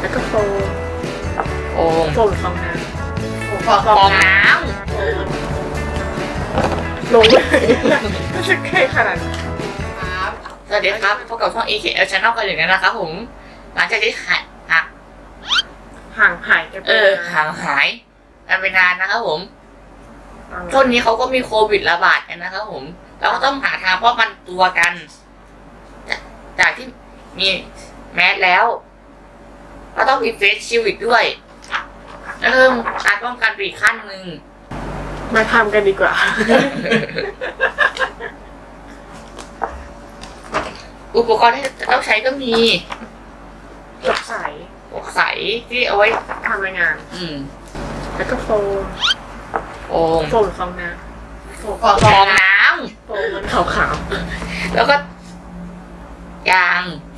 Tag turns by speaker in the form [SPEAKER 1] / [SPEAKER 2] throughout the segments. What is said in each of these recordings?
[SPEAKER 1] แล้วก็โฟม
[SPEAKER 2] โอ่ง
[SPEAKER 1] โฟมฟองน้
[SPEAKER 2] ฟองฟองน้ำ
[SPEAKER 1] ลงเลยไม่ใช่ใกล้ขนาดนั้น
[SPEAKER 2] ครับสวัสดีครับพบกับช่อง EKL Channel กันอย่างนี้นะครับผม หลังจากที่หายหัก
[SPEAKER 1] ห่างหายกันไป
[SPEAKER 2] เออ
[SPEAKER 1] นะ
[SPEAKER 2] ห่างหายกันไปนานนะครับผมช่วงนี้เขาก็มีโควิดระบาดกันนะครับผม เราก็ต้องหาทางป้องกันตัวกัน จากที่มีแมสแล้ว ก็ต้องมีเฟสชิลอีกด้วยเริ่มการป้องกันไปอีกขั้นหนึ่ง
[SPEAKER 1] มาทำกันดีกว่า
[SPEAKER 2] อุปกรณ์ที่ต้องใช้ก็มี
[SPEAKER 1] จบใส
[SPEAKER 2] พวกใสที่เอาไว้
[SPEAKER 1] ทำรายงาน
[SPEAKER 2] อืม
[SPEAKER 1] แล้วก็โฟม
[SPEAKER 2] โอ่ง
[SPEAKER 1] โฟมฟองน้
[SPEAKER 2] ฟองน้ำ
[SPEAKER 1] โฟมมันขาวำ
[SPEAKER 2] แล้วก็ยาง
[SPEAKER 1] ๆ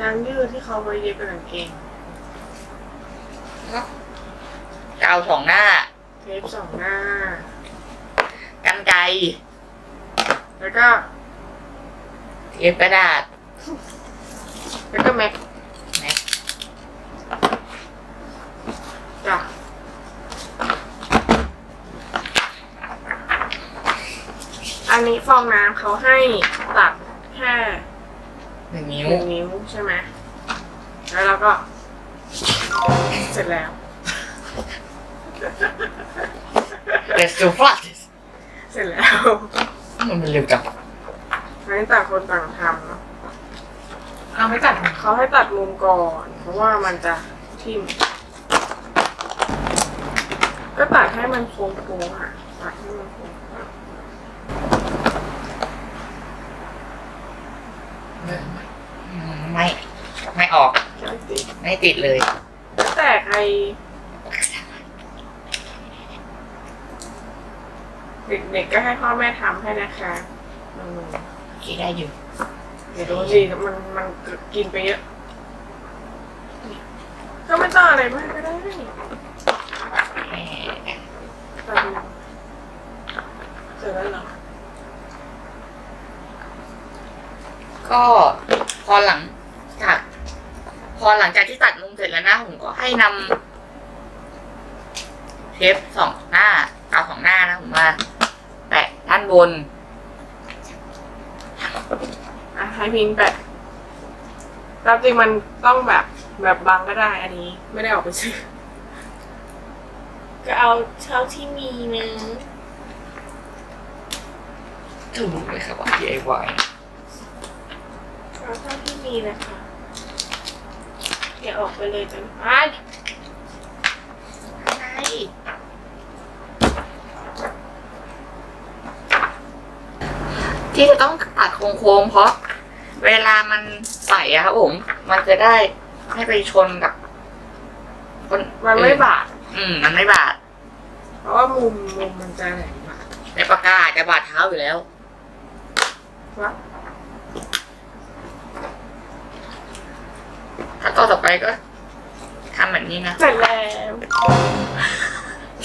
[SPEAKER 1] ยางยืดที่เขาไว้เย็บเป็นกางเกง
[SPEAKER 2] กาวสองหน้า
[SPEAKER 1] เทปสองหน้า
[SPEAKER 2] กันไกร
[SPEAKER 1] แล้วก็
[SPEAKER 2] เทปกระดาษ
[SPEAKER 1] แล้วก็แม็ก
[SPEAKER 2] แม็ก
[SPEAKER 1] จ้ะอันนี้ฟองน้ำเขาให้ตัดแค่
[SPEAKER 2] หนึ่งนิ้ว
[SPEAKER 1] หนึ่งนิ้วใช่ไหมแล้วเราก็ เสร็จแล้ว
[SPEAKER 2] เดสตูฟลัส
[SPEAKER 1] เสร็จแล้ว
[SPEAKER 2] มันเร็วจัง
[SPEAKER 1] อันนี้ต่างคนต่างทำเนาะ
[SPEAKER 2] เอาไม่ตัด
[SPEAKER 1] เขาให้ตัดมุมก่อน เพราะว่ามันจะทิ่มก็ตัดให้มันโค้งๆค่ะตัดให้มันโค้ง
[SPEAKER 2] ไม่ไม่ออก
[SPEAKER 1] ๆจะติด
[SPEAKER 2] ไม่ติดเลย
[SPEAKER 1] แต่ใครเด็กๆก็ให้พ่อแม่ทำให้นะคะอืม
[SPEAKER 2] คิดได้อยู่
[SPEAKER 1] เดี๋ยวดูสิมันมันกินไปเยอะ ก็ไม่ต้องอะไรมากก็ได้
[SPEAKER 2] แหม
[SPEAKER 1] ตัดมุมเสร็จแล้วเหรอ
[SPEAKER 2] ก็พอหลังจาก พอหลังจากที่ตัดมุมเสร็จแล้วนะผมก็ให้นำเทปสองหน้ากาวสองหน้านะผมมาแปะด้านบน
[SPEAKER 1] อะให้พิงแปะตามจริงมันต้องแบบแบบบางก็ได้อันนี้ ไม่ได้ออกไปซื้อ ก็เอาเท่าที่มีนะ
[SPEAKER 2] ถูกไหมครับว่า DIY
[SPEAKER 1] เอาเท่าที่มีนะคะ อย่าออกไปเลยจังอ้าย
[SPEAKER 2] ใช่ที่จะต้องตัดโค้งๆเพราะ เวลามันใส่อะครับผมมันจะได้ไม่ไปชนกับคน
[SPEAKER 1] มันไม่บาด
[SPEAKER 2] อืม มันไม่บาด
[SPEAKER 1] เพราะว่ามุมมุมมันจะแหลมบาด
[SPEAKER 2] ในปากกาอาจจะบาดเท้าอยู่แล้ว
[SPEAKER 1] วะ
[SPEAKER 2] ถ้าต่อต่อไปก็ทำแบบนี้นะ
[SPEAKER 1] เสร็จแล้ว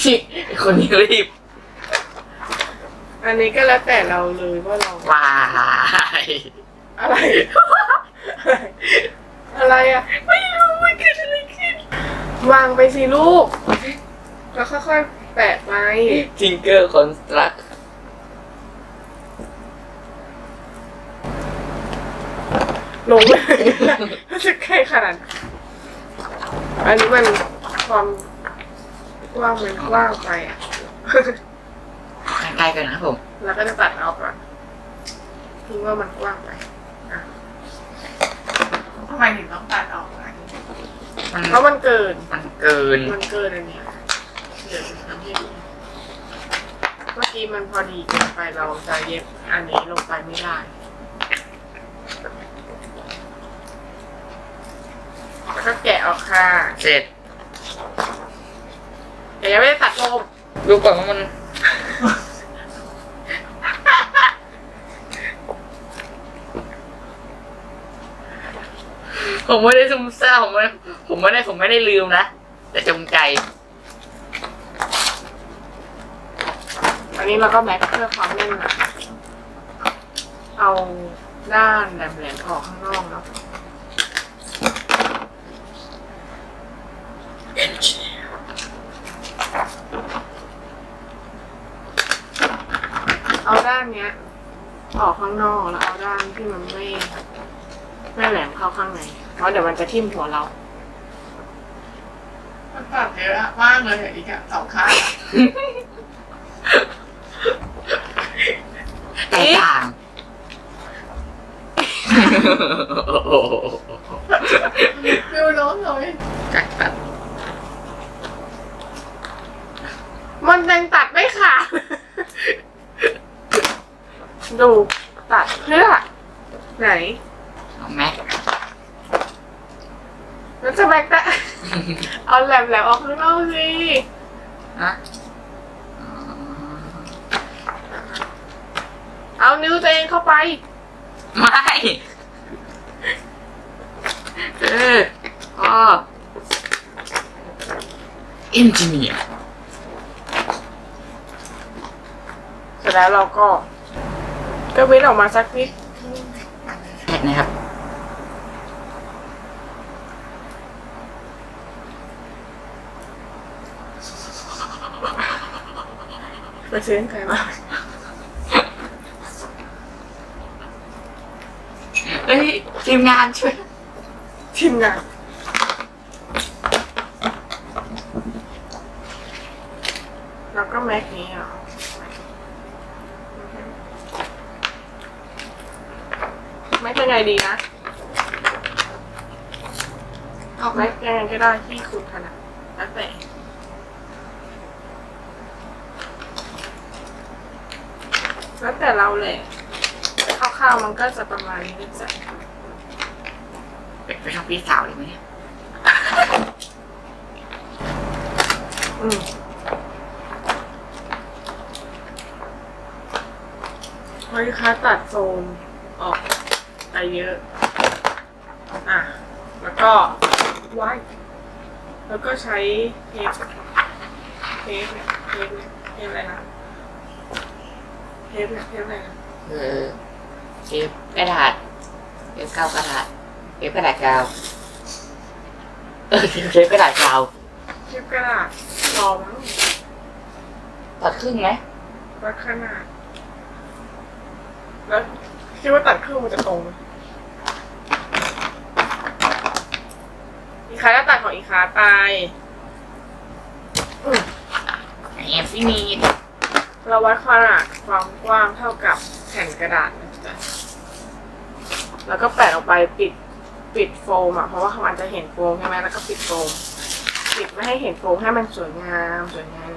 [SPEAKER 2] ชิไอ้คนนี้รีบ
[SPEAKER 1] อันนี้ก็แล้วแต่เราเลยว่าเรา
[SPEAKER 2] วาย
[SPEAKER 1] อะไร อะไรอะไม่รู้มันเกิดอะไรขึ้น วางไปสิลูก แล้วค่อยๆแปะไป
[SPEAKER 2] จิงเกอร์คอนสตรัก
[SPEAKER 1] ลงเลยไม่ใช่ใกล้ขนาดนั้นอันนี้มันความกว้างมันกว้างไปอะ
[SPEAKER 2] ใกล้ๆกันนะครับผม
[SPEAKER 1] แล้วก็จะตัดออกก่อนพิงว่ามันกว้างไปอะทำไมถึงต้องตัดออกอะ
[SPEAKER 2] มัน
[SPEAKER 1] เพราะมันเกิน
[SPEAKER 2] มันเกิน
[SPEAKER 1] มันเกินอันเนี้ยเดี๋ยวทำให้ดูเมื่อกี้มันพอดีเกินไปเราจะเย็บอันนี้ลงไปไม่ได้ แล้ว ก็แกะออกค่ะ
[SPEAKER 2] เสร็จ
[SPEAKER 1] แต่ยังไม่ได้ตัดลม
[SPEAKER 2] ดูก่อนว่ามันผมไม่ได้ซุ่มซ่ามผมไม่ผมไม่ได้ผมไม่ได้ลืมนะ แต่จงใจ
[SPEAKER 1] อันนี้เราก็แม็กเพื่อความแน่นหนาเอาด้านแหลมๆออกข้างนอกเนาะ ด้านเนี้ย ออกข้างนอกแล้วเอาด้านที่มันไม่ไม่แหลมเข้าข้างในเพราะเดี๋ยวมันจะทิ่มหัวเรา
[SPEAKER 2] มันตัดเยอะมากเลยอีกอะสองข้างแตกต่าง
[SPEAKER 1] ดูน้องหน่อย
[SPEAKER 2] จัดแบบ
[SPEAKER 1] มันยังตัดไม่ขาด ดูตัดเพื่อไหน
[SPEAKER 2] เอาแม็ก
[SPEAKER 1] แล้วจะแบกได้ เอาแหลมแหลมๆออกข้างนอกสิ
[SPEAKER 2] ฮะ
[SPEAKER 1] เอานิ้วตัวเองเข้าไป
[SPEAKER 2] ไม่ เอออ๋ออินจิเนียร์
[SPEAKER 1] เสร็จแล้วเราก็ ก็เว้นออกมาสักนิด
[SPEAKER 2] แพทนะครับ
[SPEAKER 1] ไปซื้อใครมา
[SPEAKER 2] เฮ้ย ทีมงานช่วย
[SPEAKER 1] ทีมงานแล้วก็แม็กนี้เหรอแม็กยังไงดีนะ
[SPEAKER 2] เอา
[SPEAKER 1] แม็กยังไงก็ได้ที่คุณถนัดแล้วแต่แล้วแต่เราเลยคร่าวๆมันก็จะประมาณนี้จ้ะ
[SPEAKER 2] ไปไปทำพี่สาวเลยไหมเนี่ย
[SPEAKER 1] อืมเฮ้ยคะตัดโฟมออกไปเยอะ อะ แล้วก็ไว้แล้วก็ใช้เทปเทปเนี่ยเทปเนี่ยเทปอะไรนะเทปเนี่ยเทปอะไรนะ
[SPEAKER 2] เออเทปกระดาษเทปกาวกระดาษ เทปกระดาษกาว เออเทปกระดาษกาว
[SPEAKER 1] เทปกระดาษรอมั้ง
[SPEAKER 2] ตัดครึ่งไหม
[SPEAKER 1] วัดขนาดแล้วคิดว่าตัดครึ่งมันจะตรงไหมอีกคาก็ตัดของอีกคาไปอืม
[SPEAKER 2] แอมซี่มีด
[SPEAKER 1] เราวัดขนาดความกว้างเท่ากับแผ่นกระดาษนะจ๊ะแล้วก็แปะออกไปปิด ปิดโฟมอะเพราะว่ามันจะเห็นโฟมใช่ไหมแล้วก็ปิดโฟม ปิดไม่ให้เห็นโฟมให้มันสวยงามสวยงาม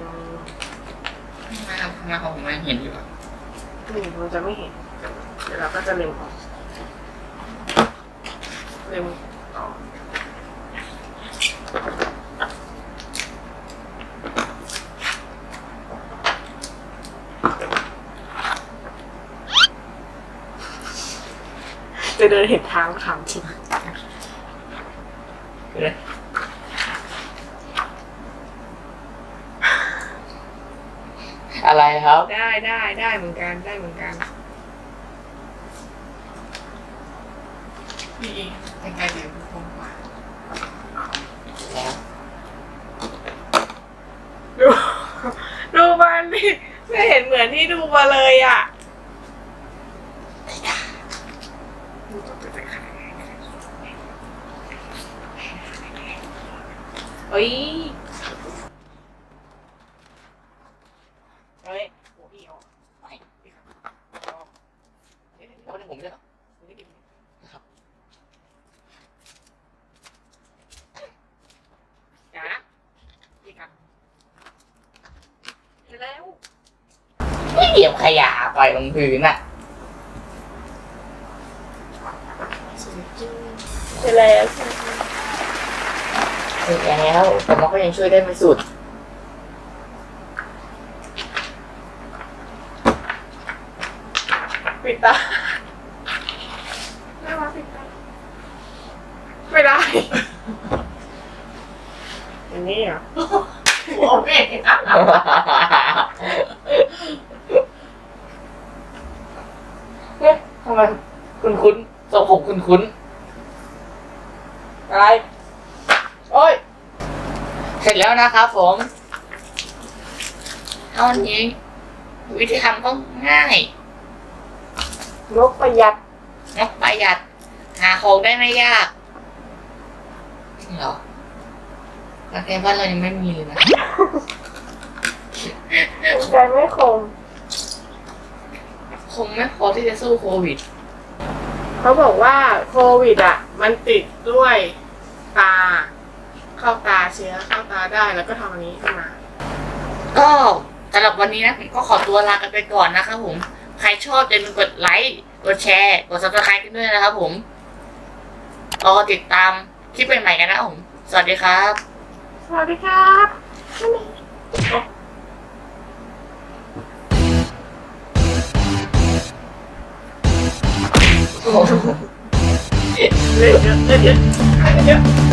[SPEAKER 2] มาทำมาของผมมันเห็นอยู่อะ
[SPEAKER 1] นี่มันจะไม่เห็นเดี๋ยวเราก็จะเล็มออกเล็มออกจะเดินเห็นทางถามจริง
[SPEAKER 2] เห็นไหมอะไร ครับ
[SPEAKER 1] ได้ได้ได้เหมือนกันได้เหมือนกัน
[SPEAKER 2] นี่ยังไงเดี๋ยวผมกว่าแล้ว
[SPEAKER 1] ดูดูมันดิไม่เห็นเหมือนที่ดูมาเลยอะเฮ้ยเฮ้ยโอ้พี่ออก
[SPEAKER 2] ไม่เอาในผมเลยเหรอครับ
[SPEAKER 1] จ้าพี่กันเห็น แล้ว
[SPEAKER 2] ไม่เหยียบขยะปล่อยลงพื้นอะ
[SPEAKER 1] เห็นแล้ว
[SPEAKER 2] เสร็จแล้วแต่มันก็ยังช่วยได้ไม่สุด
[SPEAKER 1] ปิดตาไม่ว่าปิดตาไม่ได้อย่างนี้เหรอ
[SPEAKER 2] หัวเม่เอ๊ะทำไมคุณคุ้นๆทรงผม คุณคุ้น
[SPEAKER 1] อะไร โอ้ย
[SPEAKER 2] ๆเสร็จแล้วนะครับผมเท่านี้วิธีทำก็ง่าย
[SPEAKER 1] งบประหยัด
[SPEAKER 2] งบประหยัด หาของได้ไม่ยากจริงเหรอประเทศบ้านเรายังไม่มีเลยนะ
[SPEAKER 1] ใจไม่คม
[SPEAKER 2] คงไม่พอที่จะสู้โควิด
[SPEAKER 1] เขาบอกว่าโควิดอะ มันติดด้วยตา เข้าตาเชื้อเข้าตาได้แล้วก็ทำอันนี้ขึ้นมา
[SPEAKER 2] ก็สำหรับวันนี้นะผมก็ขอตัวลากันไปก่อนนะครับผม ใครชอบอย่าลืมกดไลค์กดแชร์กด subscribe กันด้วยนะครับผมรอติดตามคลิปใหม่ๆกันนะครับผม สวัสดีครับ
[SPEAKER 1] สวัสดีครับ เล่นเยอะ